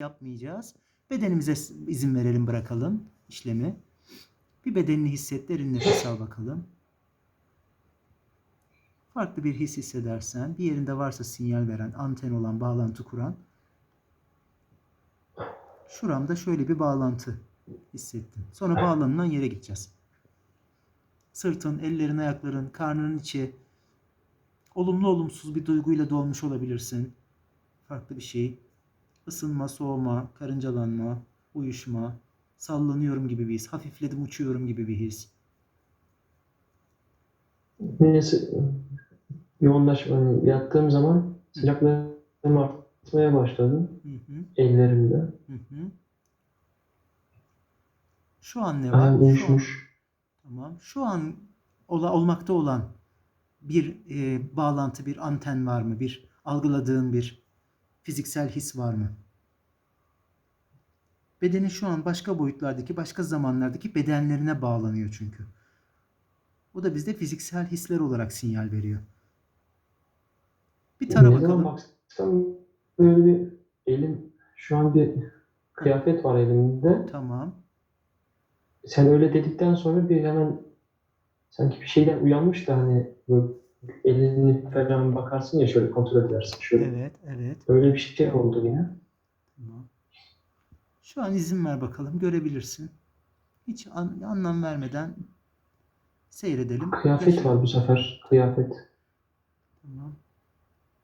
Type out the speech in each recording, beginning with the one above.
yapmayacağız. Bedenimize izin verelim bırakalım işlemi. Bir bedenini hisset, derin nefes al bakalım. Farklı bir his hissedersen, bir yerinde varsa sinyal veren, anten olan, bağlantı kuran. Şuramda şöyle bir bağlantı hissettim. Sonra bağlanılan yere gideceğiz. Sırtın, ellerin, ayakların, karnının içi, olumlu olumsuz bir duyguyla dolmuş olabilirsin. Farklı bir şey. Isınma, soğuma, karıncalanma, uyuşma, sallanıyorum gibi bir his, hafifledim uçuyorum gibi bir his. Neyse yoğunlaşma hani yattığım zaman sıcaklığım artmaya başladı Hı hı, ellerimde. hı hı. Şu an ne var? Uyuşmuş. tamam. Şu an ola, olmakta olan bir e, bağlantı, bir anten var mı? Bir algıladığın bir fiziksel his var mı? Bedenin şu an başka boyutlardaki, başka zamanlardaki bedenlerine bağlanıyor çünkü. Bu da bizde fiziksel hisler olarak sinyal veriyor. Bir tara bakalım. baksam böyle bir elim şu an bir kıyafet var elimde. Tamam. Sen öyle dedikten sonra bir hemen sanki bir şeyden uyanmış da hani böyle elini falan bakarsın ya şöyle kontrol edersin şöyle. Evet, evet. Öyle bir şey oldu yine. Şu an izin ver bakalım. Görebilirsin. Hiç an- anlam vermeden seyredelim. Kıyafet Yaşa- var bu sefer. Kıyafet. Tamam.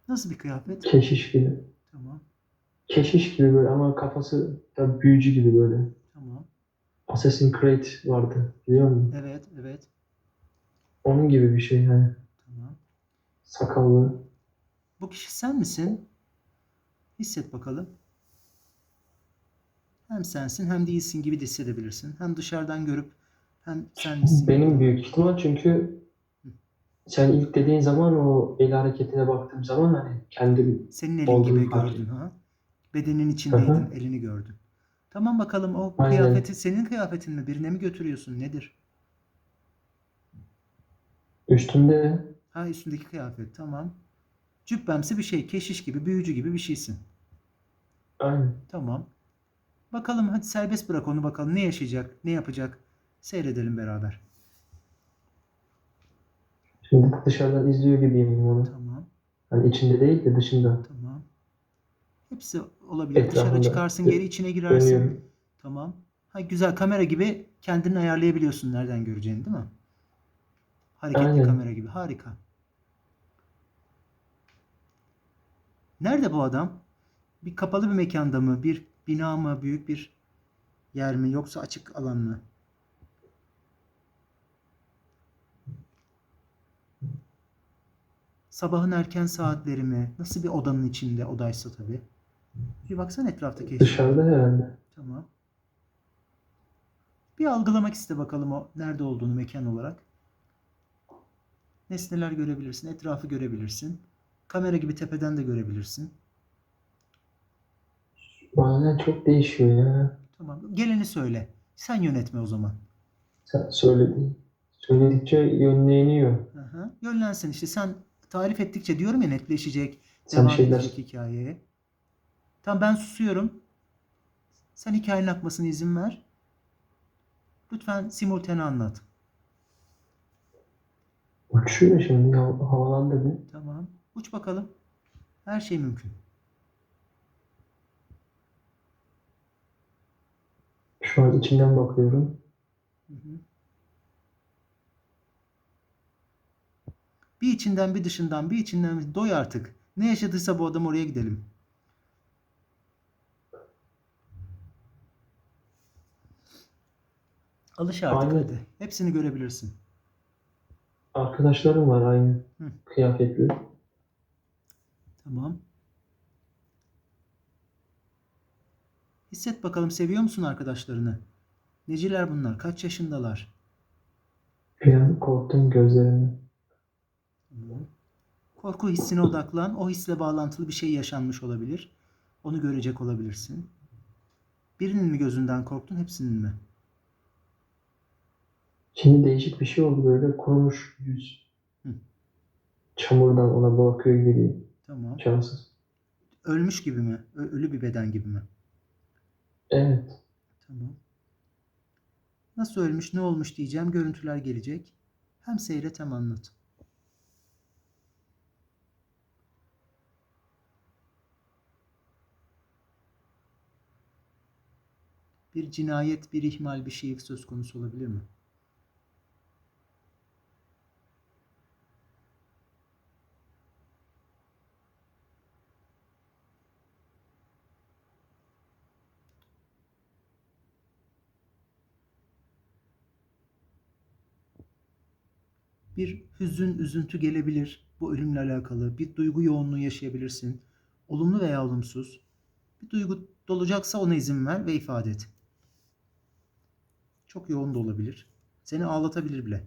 Nasıl bir kıyafet? Keşiş gibi. Tamam. Keşiş gibi böyle ama kafası da büyücü gibi böyle. Tamam. Assassin's Creed vardı biliyor musun? Evet, evet. Onun gibi bir şey yani. Tamam. Sakallı. Bu kişi sen misin? Hisset bakalım. Hem sensin hem değilsin gibi de hissedebilirsin. Hem dışarıdan görüp hem sen misin? Benim büyük ihtimal çünkü sen ilk dediğin zaman o el hareketine baktığım zaman hani kendim Senin elin gibi fark gördün ha. Bedenin içindeydin, elini gördün. Tamam bakalım o Aynen. kıyafeti senin kıyafetin mi? Birine mi götürüyorsun? Nedir? üstümde Ha üstündeki kıyafet tamam. Cübbemsi bir şey, keşiş gibi, büyücü gibi bir şeysin. aynen. Tamam. Bakalım hadi serbest bırak onu bakalım ne yaşayacak, ne yapacak. Seyredelim beraber. Şimdi dışarıdan izliyor gibiyim onu. Tamam, Hani içinde değil de dışında. tamam. Hepsi olabilir. Dışarı Etrafında çıkarsın, dö- geri içine girersin. Dönüyorum. Tamam. Ha güzel kamera gibi kendini ayarlayabiliyorsun nereden göreceğini değil mi? Hareketli Aynen. kamera gibi. Harika. Nerede bu adam? Bir kapalı bir mekanda mı? Bir bina mı? Büyük bir yer mi? Yoksa açık alan mı? Sabahın erken saatleri mi? Nasıl bir odanın içinde odaysa tabii. Bir baksana etraftaki. Dışarıda herhalde. Tamam. Bir algılamak iste bakalım o nerede olduğunu mekan olarak. Nesneler görebilirsin, etrafı görebilirsin. Kamera gibi tepeden de görebilirsin. Bazen çok değişiyor ya. Tamam. Geleni söyle. Sen yönetme o zaman. Sen söyledin. Söyledikçe yönleniyor. Hı. Yönlensin işte sen tarif ettikçe diyorum ya netleşecek, Sen devam şeyler edecek hikayeye. Tamam ben susuyorum. Sen hikayenin akmasına izin ver. Lütfen simultane anlat. uçuyor şimdi hav- havalandı bir. Tamam. Uç bakalım. Her şey mümkün. Şu an içinden bakıyorum. Hı hı. Bir içinden bir dışından bir içinden bir doy artık. Ne yaşadıysa bu adam oraya gidelim. Alış artık Aynen. hadi. Hepsini görebilirsin. Arkadaşlarım var aynı Hı. kıyafetli. Tamam. Hisset bakalım seviyor musun arkadaşlarını? Neciler bunlar? Kaç yaşındalar? Bir an korktum gözlerimi. Korku hissine odaklan. O hisle bağlantılı bir şey yaşanmış olabilir. Onu görecek olabilirsin. Birinin mi gözünden korktun, hepsinin mi? Şimdi değişik bir şey oldu böyle kurumuş yüz. Hı. Çamurdan ona bakıyor gibi. Tamam. Cansız. Ölmüş gibi mi? Ölü bir beden gibi mi? Evet. Tamam. Nasıl ölmüş, ne olmuş diyeceğim. Görüntüler gelecek. Hem seyret hem anlat. Bir cinayet, bir ihmal, bir şey söz konusu olabilir mi? Bir hüzün, üzüntü gelebilir. Bu ölümle alakalı. Bir duygu yoğunluğu yaşayabilirsin. Olumlu veya olumsuz. Bir duygu dolacaksa ona izin ver ve ifade et. Çok yoğun da olabilir. Seni ağlatabilir bile.